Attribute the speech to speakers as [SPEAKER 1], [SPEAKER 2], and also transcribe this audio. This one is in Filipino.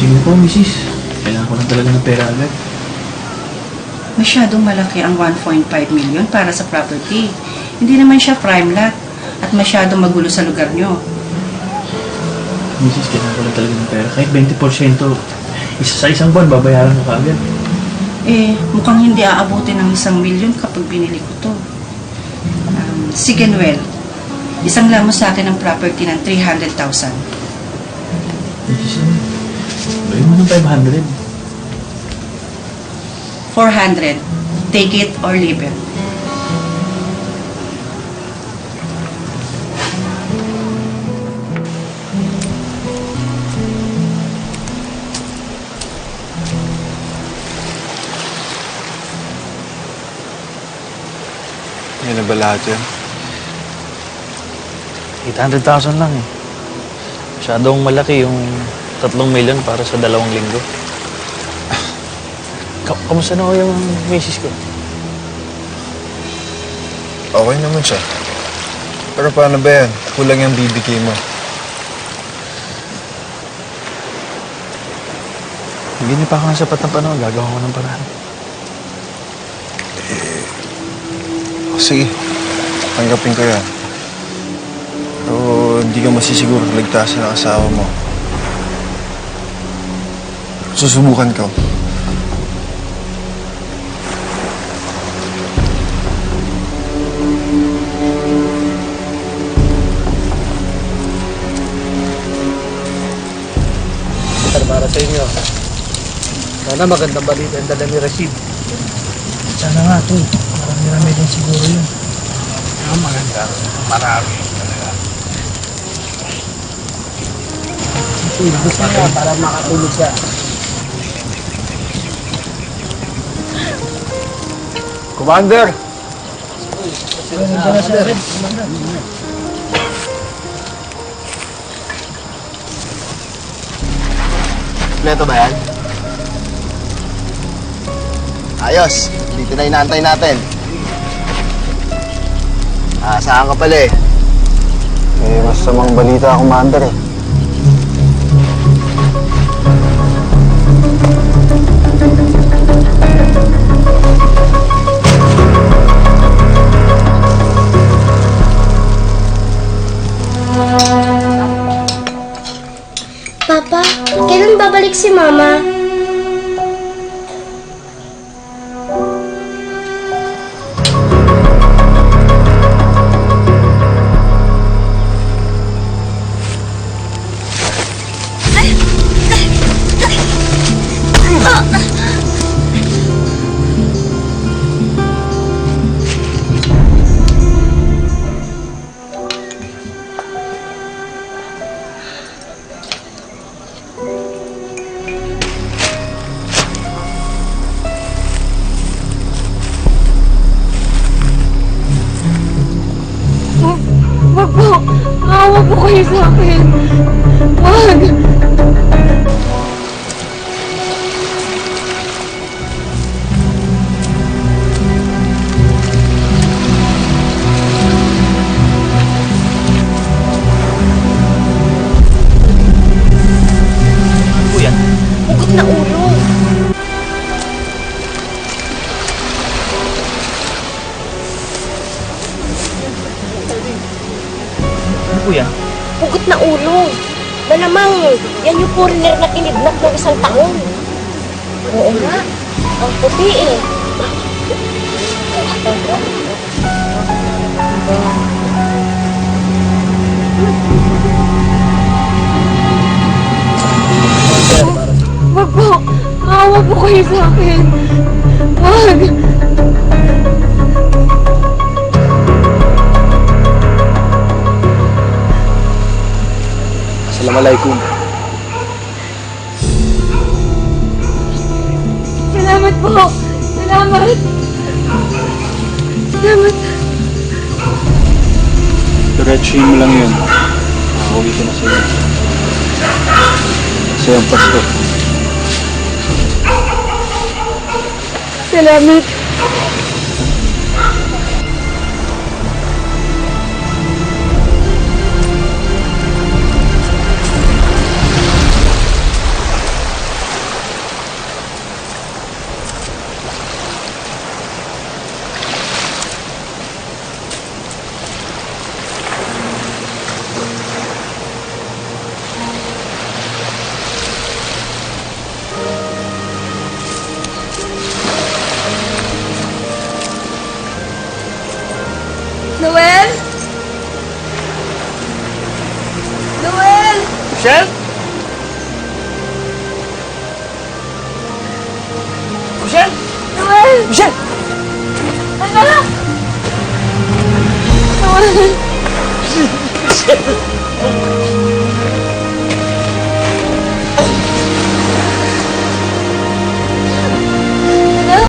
[SPEAKER 1] Sige po, misis. Kailangan ko lang talaga ng pera agad.
[SPEAKER 2] Masyadong malaki ang 1.5 million para sa property. Hindi naman siya prime lot at masyadong magulo sa lugar nyo.
[SPEAKER 1] Misis, kailangan ko lang talaga ng pera. Kahit 20%, isa sa isang buwan, babayaran ko kaagad.
[SPEAKER 2] Eh, mukhang hindi aabutin ng isang milyon kapag binili ko to. Um, sige, Noel. Isang lang mo sa akin ng property ng 300,000.
[SPEAKER 1] Misis, ano? Bigyan mo ng 500.
[SPEAKER 2] 400. Take it or leave it.
[SPEAKER 3] Yan na ba lahat yan?
[SPEAKER 4] 800,000 lang eh. Masyadong malaki yung 3 million para sa dalawang linggo. Ka- kamusta na ho yung misis ko?
[SPEAKER 3] Okay naman siya. Pero paano ba yan? Kulang yung bibigay mo.
[SPEAKER 4] Hindi niya pa ako ng sapat ng panahon. Gagawa ko ng paraan.
[SPEAKER 3] O, sige, tanggapin ko yan. Pero hindi ka masisiguro ligtasin ang asawa mo. Susubukan ko.
[SPEAKER 5] Sir, para sa inyo. Sana magandang balita ang dala ni Rashid.
[SPEAKER 1] Sana nga, to. Marami-rami din siguro yun.
[SPEAKER 5] Ah, maganda. Marami talaga. Gusto niya para makatulog siya. Commander!
[SPEAKER 6] Kompleto ba yan? Ayos. Dito na inaantay natin. Ah, saan ka pala eh?
[SPEAKER 3] Eh, masamang balita, Commander eh.
[SPEAKER 7] Papa, kailan babalik si Mama?
[SPEAKER 8] Po
[SPEAKER 4] yan?
[SPEAKER 8] Hugot na ulo. Malamang, yan yung foreigner na kinidnap ng isang taon. Oo nga. Ang puti eh. Wag po. Maawa po kayo sa akin. Wag.
[SPEAKER 6] Assalamualaikum.
[SPEAKER 8] Salamat po. Salamat. Salamat.
[SPEAKER 3] Diretsuhin mo lang yun. Makauwi ka na 无关风月我
[SPEAKER 8] 题
[SPEAKER 5] 序等我独